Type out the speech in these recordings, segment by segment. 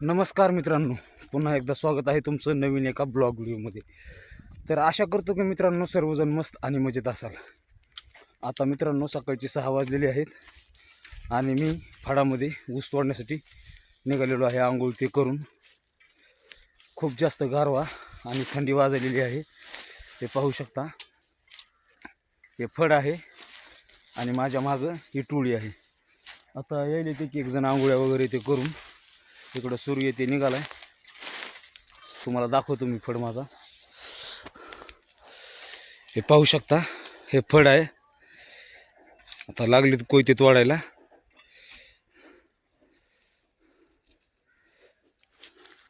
नमस्कार मित्रांनो पुन्हा एकदा स्वागत आहे तुमचं नवीन एका ब्लॉग व्हिडिओमध्ये. तर आशा करतो की मित्रांनो सर्वजण मस्त आणि मजेत असाल. आता मित्रांनो सकाळची सहा वाजलेली आहेत आणि मी फाडामध्ये ऊस तोडण्यासाठी निघालेलो आहे आंघोळ ते करून. खूप जास्त गारवा आणि थंडी वाजलेली आहे ते पाहू शकता. हे फड आहे आणि माझ्या मागं ही टोळी आहे. आता यायला ते की एक जण आंघोळ्या वगैरे ते करून इकडं सूर्य ते निघालाय. तुम्हाला दाखवतो मी फड माझा. हे पाहू शकता हे फड आहे. आता लागलेत कोयते तोडायला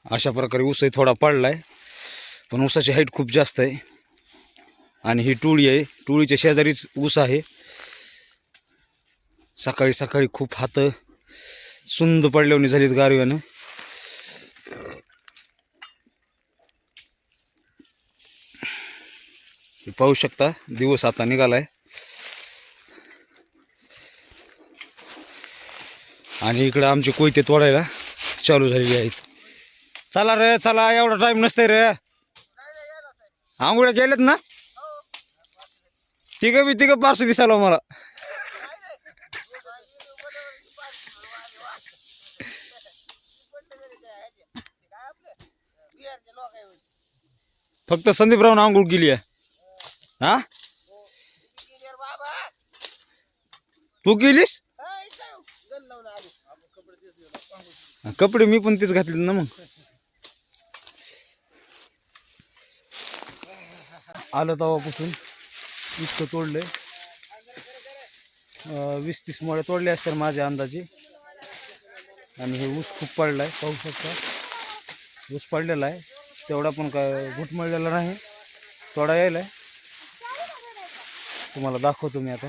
अशा प्रकारे ऊसही थोडा पडलाय पण उसाची हाईट खूप जास्त आहे. आणि ही टोळी आहे टोळीच्या शेजारीच ऊस आहे. सकाळी सकाळी खूप हात सुंद पडल्याने झालीत गारव्यानं. पाहू शकता दिवस आता निघालाय. आणि इकडं आमचे कोयते तोडायला चालू झालेले आहेत. चला रे चला एवढा टाईम नसते रे. आंघोळ्या गेल्यात ना? तिघं बी तिघं पार्स दिसायला मला. फक्त संदीपरावनं आंघोळ केली आहे. हा? तू केलीस कपडे मी पण तेच घातले ना मग. आलं तेव्हापासून इतकं तोडलंय. वीस तीस मोड्या तोडल्या असतात माझ्या अंदाजे. आणि हे ऊस खूप पडलाय पाहू शकता. ऊस पडलेला आहे. तेवढा पण काय घुटमळलेला नाही. थोडा आहे तुम्हाला दाखवतो मी आता.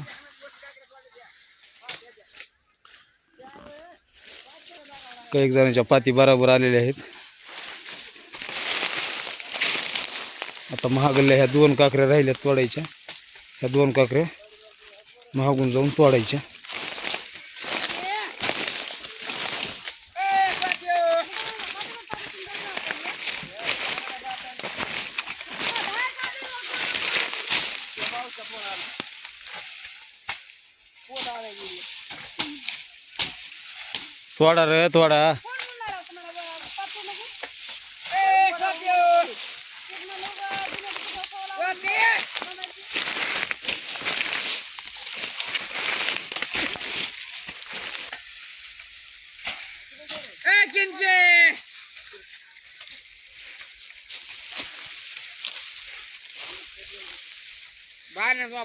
काही जणांच्या पाती बराबर आलेल्या आहेत. आता महागल्या ह्या दोन काकऱ्या राहिल्या तोडायच्या. ह्या दोन काकऱ्या महागून जाऊन तोडायच्या. तोडा रे तोडा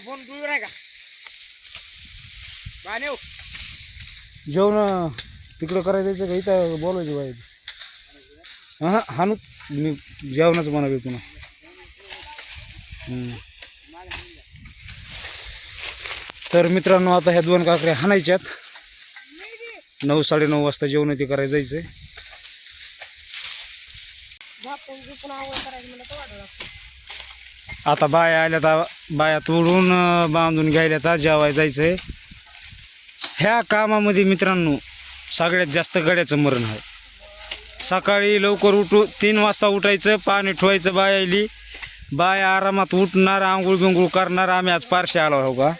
फोन का जेवण तिकडं करायचं का इथं बोलायचं बाहेर. हां हानू मी जेवणाचं म्हणावे पुन्हा तर मित्रांनो आता ह्या दोन काकऱ्या हाणायच्यात. नऊ साडेनऊ वाजता जेवण ते करायला जायचंय. आता बाया आल्या तर बाया तोडून बांधून घ्यायला तर जेवायला जायचंय. ह्या कामामध्ये मित्रांनो सगळ्यात जास्त गड्याचं मरण आहे. सकाळी लवकर उठू तीन वाजता उठायचं पाणी ठेवायचं बायाली. बाया आरामात उठणार आंघोळ बिंघोळ करणार आम्ही आज पारशी आलो हो का?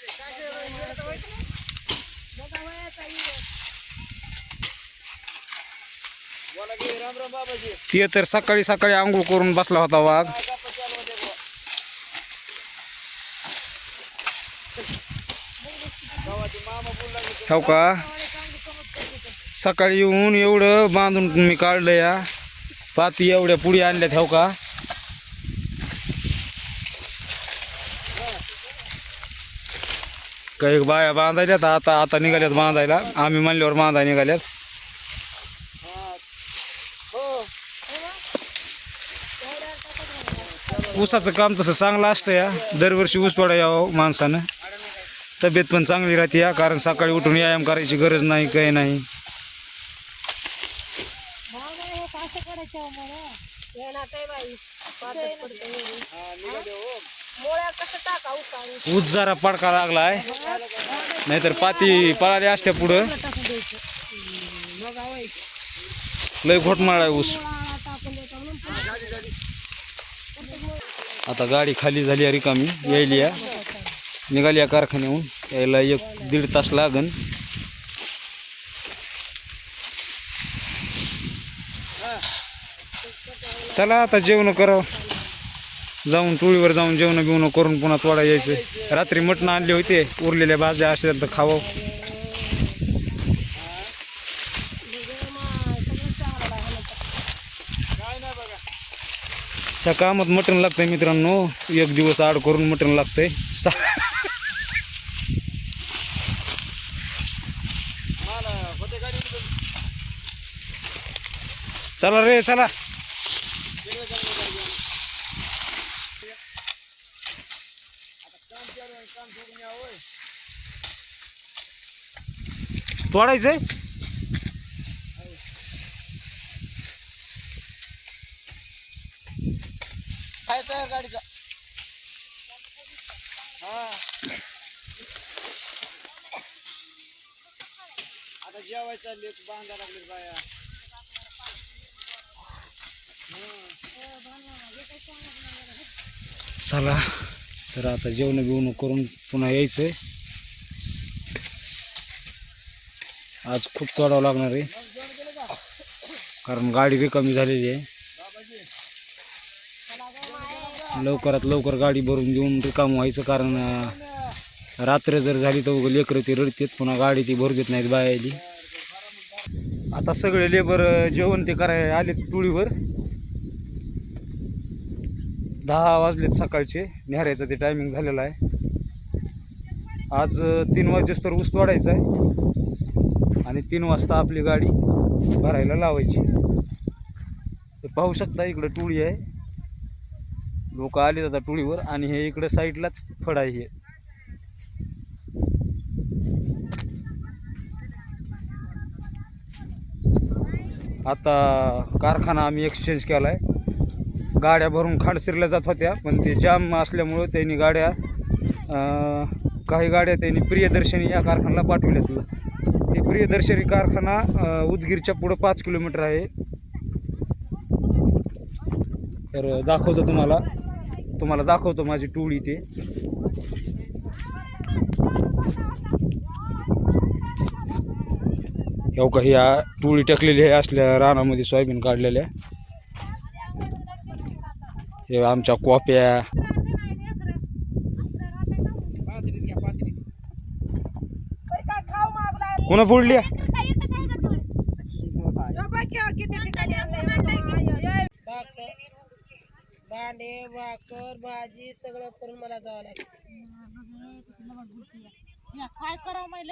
ते तर सकाळी सकाळी आंघोळ करून बसला होता वाघ. हो का? सकाळी येऊन एवढं बांधून मी काढलं या. पाती एवढ्या पुढे आणल्यात ठेव का? काही बाया बांधायल्यात? आता आता निघाल्यात बांधायला. आम्ही म्हणल्यावर बांधाय निघाल्यात. ऊसाचं काम तसं चांगलं असतं या. दरवर्षी ऊस पडा यावं माणसानं. तब्येत पण चांगली राहते या. कारण सकाळी उठून व्यायाम करायची गरज नाही काही नाही. ऊस जरा पडका लागलाय. नाहीतर पाती पळाली असत्या पुढं. लय घोटमाळा आहे ऊस. आता गाडी खाली झाली आहे रिकामी. यायली या. निघाली या कारखान्याहून. यायला एक दीड तास लागन. चला आता जेवण करावं. जाऊन टोळीवर जाऊन जेवण बिवणं करून पुन्हा तोडा यायचं. रात्री मटणं आणले होते उरलेल्या भाज्या असेल तर खावं. त्या कामात मटण लागतंय मित्रांनो. एक दिवस आड करून मटण लागतंय. चला रे चला. तोडायचंय काय तयार गाडीचा हा आता जेवायचं लेक बांधा लागले बाया चला तर आता जेवण बिवणं करून पुन्हा यायचं आहे आज खूप तोडावं लागणार आहे. कारण गाडी रिकामी झालेली आहे. लवकरात लवकर गाडी भरून देऊन रिकाम व्हायचं कारण रात्र जर झाली तर उगा लेकरं ती रडतात पुन्हा गाडी ती भरू देत नाहीत बायाली. आता सगळे लेबर जेवण ते करायला आले टुळीवर. दहा वाजलेत सकाळचे. निहारायचं ते टायमिंग झालेलं आहे. आज तीन वाजेस तर ऊस तोडायचा आहे. आणि तीन वाजता आपली गाडी भरायला लावायची. ते पाहू शकता इकडं टोळी आहे. लोक आले जातात टुळीवर आणि हे इकडं साईडलाच फड आहे हे. आता कारखाना आम्ही एक्सचेंज केला आहे गाड्या भरून खाडसिरल्या जात होत्या पण ते जाम असल्यामुळं त्यांनी गाड्या काही गाड्या त्यांनी प्रियदर्शनी या कारखान्याला पाठवल्यात. ते प्रियदर्शनी कारखाना उदगीरच्या पुढं पाच किलोमीटर आहे. तर दाखवतो तुम्हाला. तुम्हाला दाखवतो माझी टोळी ते. हो का ह्या टोळी टाकलेली आहे असल्या रानामध्ये सोयाबीन काढलेल्या. हे आमच्या कॉप्या. कोणा भाकर भांडे भाकर भाजी सगळं करून मला जावं लागतं काय करावं माहिती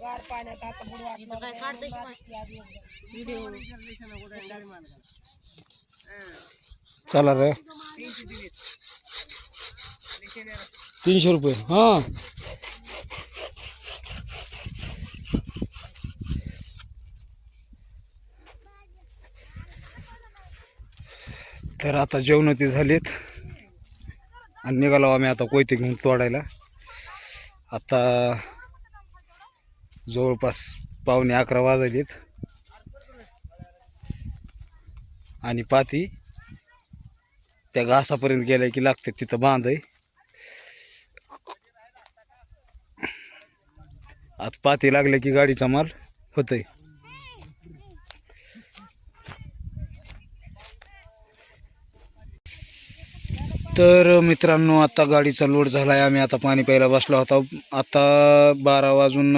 गार पाण्यात आता चला रे. तीनशे रुपये. हां. तर आता जेवण ते झालेत. आणि निघालो आम्ही आता कोयते घेऊन तोडायला. आता जवळपास पावणे अकरा वाजलेत आणि पाती त्या घासापर्यंत गेल्या की लागते तिथं बांध आहे आता पाती लागले की गाडीचा माल होतोय. तर मित्रांनो आता गाडीचा लोड झाला आहे आम्ही आता पाणी प्यायला बसलो होता. आता बारा वाजून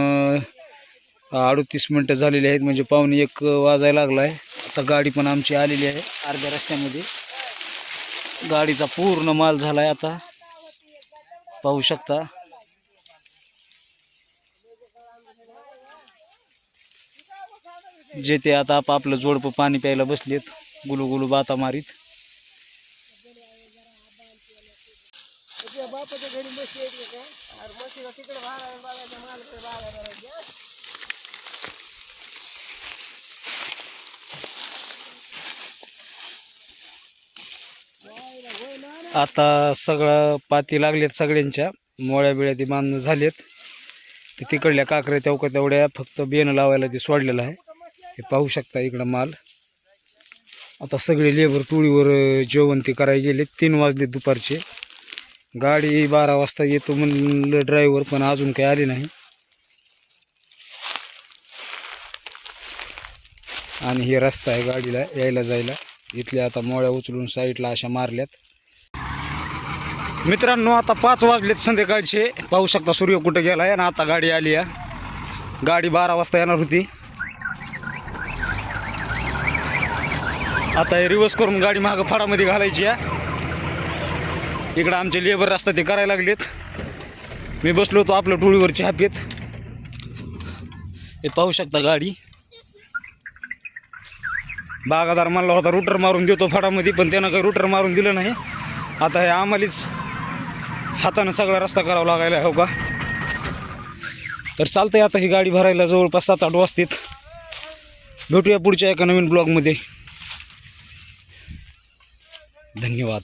अडतीस मिनटं झालेली आहेत म्हणजे पाहुणे एक वाजायला लागला आहे आता गाडी पण आमची आलेली आहे अर्ध्या रस्त्यामध्ये. गाडीचा पूर्ण माल झाला आहे आता. पाहू शकता. जे ते आता आपापलं जोडपं पाणी प्यायला बसलेत गुलू गुलू बाता मारीत आता सगळं पाती लागलेत सगळ्यांच्या. मोळ्या बिळ्या ती बांधणं झालेत. ते तिकडल्या काकऱ्या तेवढ्या तेवढ्या फक्त बेणं लावायला ते सोडलेलं आहे. हे पाहू शकता इकडं माल. आता सगळे लेबर तुळीवर जेवण ते करायला गेले तीन वाजले दुपारचे. गाडी बारा वाजता येतो म्हणलं ड्रायव्हर पण अजून काही आले नाही. आणि हे रस्ता आहे गाडीला यायला जायला. इथल्या आता मोळ्या उचलून साईडला अशा मारल्यात. मित्रांनो आता पाच वाजलेत संध्याकाळचे. पाहू शकता सूर्य कुठं गेला आहे आणि आता गाडी आली आहे. गाडी बारा वाजता येणार होती. आता हे रिवर्स करून गाडी मागं फाडामध्ये घालायची आहे. इकडं आमचे लेबर रस्ता ते करायला लागलेत. मी बसलो होतो आपल्या टोळीवरच्या हापेत. हे पाहू शकता गाडी. बागादार म्हणला होता रुटर मारून देतो फाडामध्ये पण त्यानं काही रुटर मारून दिलं नाही. आता हे आम्हालाच हातानं सगळा रस्ता करावा लागायला हो का? तर चालतंय आता ही गाडी भरायला जवळपास सात आठ वाजतात. भेटूया पुढच्या एका नवीन ब्लॉगमध्ये. धन्यवाद.